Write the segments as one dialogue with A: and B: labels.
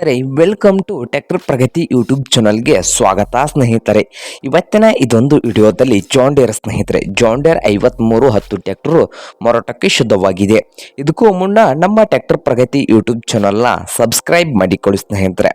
A: ಸ್ನೇಹಿತರೆ welcome to tractor Pragati YouTube ಚಾನಲ್ಗೆ ಸ್ವಾಗತ ಸ್ನೇಹಿತರೆ. ಇವತ್ತಿನ ಇದೊಂದು ವಿಡಿಯೋದಲ್ಲಿ ಜಾಂಡೇರ್ ಸ್ನೇಹಿತರೆ ಜಾಂಡೇರ್ ಐವತ್ಮೂರು ಹತ್ತು ಟ್ಯಾಕ್ಟರು ಮಾರಾಟಕ್ಕೆ ಶುದ್ಧವಾಗಿದೆ. ಇದಕ್ಕೂ ಮುನ್ನ ನಮ್ಮ ಟ್ಯಾಕ್ಟರ್ ಪ್ರಗತಿ ಯೂಟ್ಯೂಬ್ ಚಾನಲ್ನ ಸಬ್ಸ್ಕ್ರೈಬ್ ಮಾಡಿಕೊಳ್ಳಿ ಸ್ನೇಹಿತರೆ.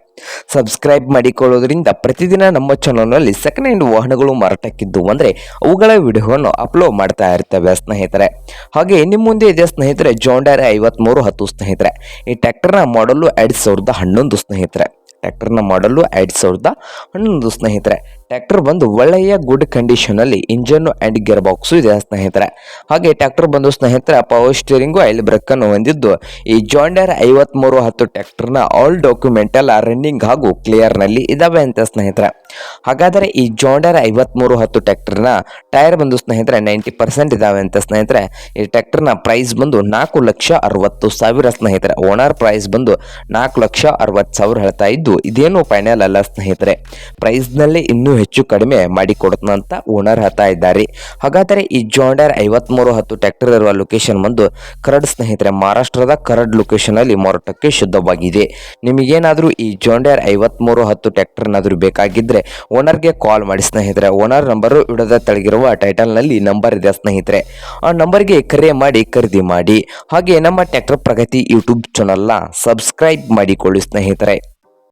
A: ಸಬ್ಸ್ಕ್ರೈಬ್ ಮಾಡಿಕೊಳ್ಳೋದ್ರಿಂದ ಪ್ರತಿದಿನ ನಮ್ಮ ಚಾನಲ್ನಲ್ಲಿ ಸೆಕೆಂಡ್ ಹ್ಯಾಂಡ್ ವಾಹನಗಳು ಮಾರಾಟಕ್ಕಿದ್ದು ಅಂದರೆ ಅವುಗಳ ವಿಡಿಯೋವನ್ನು ಅಪ್ಲೋಡ್ ಮಾಡ್ತಾ ಇರ್ತವೆ ಸ್ನೇಹಿತರೆ. ಹಾಗೆ ನಿಮ್ಮ ಮುಂದೆ ಇದೆ ಸ್ನೇಹಿತರೆ ಜೋಂಡಾರೆ ಐವತ್ತ್ಮೂರು ಹತ್ತು ಸ್ನೇಹಿತರೆ. ಈ ಟ್ಯಾಕ್ಟರ್ನ ಮಾಡಲು ಎರಡು ಸಾವಿರದ ಹನ್ನೊಂದು ಸ್ನೇಹಿತರೆ. ಟ್ಯಾಕ್ಟರ್ನ ಮಾಡಲು ಎರಡು ಸಾವಿರದ ಹನ್ನೊಂದು ಸ್ನೇಹಿತರೆ. ಟ್ರ್ಯಾಕ್ಟರ್ ಬಂದು ಒಳ್ಳೆಯ ಗುಡ್ ಕಂಡೀಷನಲ್ಲಿ ಇಂಜನ್ನು ಆ್ಯಂಡ್ ಗಿಯರ್ ಬಾಕ್ಸು ಇದೆ ಸ್ನೇಹಿತರೆ. ಹಾಗೆ ಟ್ರ್ಯಾಕ್ಟರ್ ಬಂದು ಸ್ನೇಹಿತರೆ ಪವರ್ ಸ್ಟೀರಿಂಗು ಆಯಿಲ್ ಬ್ರೇಕನ್ನು ಹೊಂದಿದ್ದು, ಈ ಜಾಂಡರ್ ಐವತ್ಮೂರು ಹತ್ತು ಟ್ರ್ಯಾಕ್ಟರ್ನ ಆಲ್ ಡಾಕ್ಯುಮೆಂಟ್ ಎಲ್ಲ ರನ್ನಿಂಗ್ ಹಾಗೂ ಕ್ಲಿಯರ್ನಲ್ಲಿ ಇದಾವೆ ಅಂತ ಸ್ನೇಹಿತರೆ. ಹಾಗಾದರೆ ಈ ಜಾಂಡರ್ ಐವತ್ಮೂರು ಹತ್ತು ಟ್ರ್ಯಾಕ್ಟರ್ನ ಟೈರ್ ಬಂದು ಸ್ನೇಹಿತರೆ ನೈಂಟಿ ಪರ್ಸೆಂಟ್ ಇದಾವೆ ಅಂತ ಸ್ನೇಹಿತರೆ. ಈ ಟ್ರ್ಯಾಕ್ಟರ್ನ ಪ್ರೈಸ್ ಬಂದು ನಾಲ್ಕು ಲಕ್ಷ ಅರವತ್ತು ಸಾವಿರ ಸ್ನೇಹಿತರೆ. ಓನರ್ ಪ್ರೈಸ್ ಬಂದು ನಾಲ್ಕು ಲಕ್ಷ ಅರವತ್ತು ಸಾವಿರ ಹೇಳ್ತಾ ಇದ್ದು, ಇದೇನು ಫೈನಲ್ ಅಲ್ಲ ಸ್ನೇಹಿತರೆ. ಪ್ರೈಸ್ನಲ್ಲಿ ಇನ್ನೂ ಹೆಚ್ಚು ಕಡಿಮೆ ಮಾಡಿ ಅಂತ ಓನರ್ ಹೇಳ್ತಾ ಇದ್ದಾರೆ. ಹಾಗಾದರೆ ಈ ಜಾಂಡರ್ ಐವತ್ಮೂರು ಹತ್ತು ಟ್ರ್ಯಾಕ್ಟರ್ ಇರುವ ಲೊಕೇಶನ್ ಬಂದು ಕರಡ್ ಸ್ನೇಹಿತರೆ, ಮಹಾರಾಷ್ಟ್ರದ ಕರಡ್ ಲೊಕೇಶನ್ ಅಲ್ಲಿ ಮಾರಾಟಕ್ಕೆ ಶುದ್ಧವಾಗಿದೆ. ನಿಮಗೇನಾದರೂ ಈ ಜಾಂಡರ್ ಐವತ್ಮೂರು ಹತ್ತು ಏನಾದರೂ ಬೇಕಾಗಿದ್ದರೆ ಓನರ್ಗೆ ಕಾಲ್ ಮಾಡಿ ಸ್ನೇಹಿತರೆ. ಓನರ್ ನಂಬರು ಇಡದ ತೆಳಗಿರುವ ಟೈಟಲ್ನಲ್ಲಿ ನಂಬರ್ ಇದೆ ಸ್ನೇಹಿತರೆ. ಆ ನಂಬರ್ಗೆ ಕರೆ ಮಾಡಿ ಖರೀದಿ ಮಾಡಿ. ಹಾಗೆ ನಮ್ಮ ಟ್ರ್ಯಾಕ್ಟರ್ ಪ್ರಗತಿ ಯೂಟ್ಯೂಬ್ ಚಾನಲ್ನ ಸಬ್ಸ್ಕ್ರೈಬ್ ಮಾಡಿಕೊಳ್ಳಿ ಸ್ನೇಹಿತರೆ.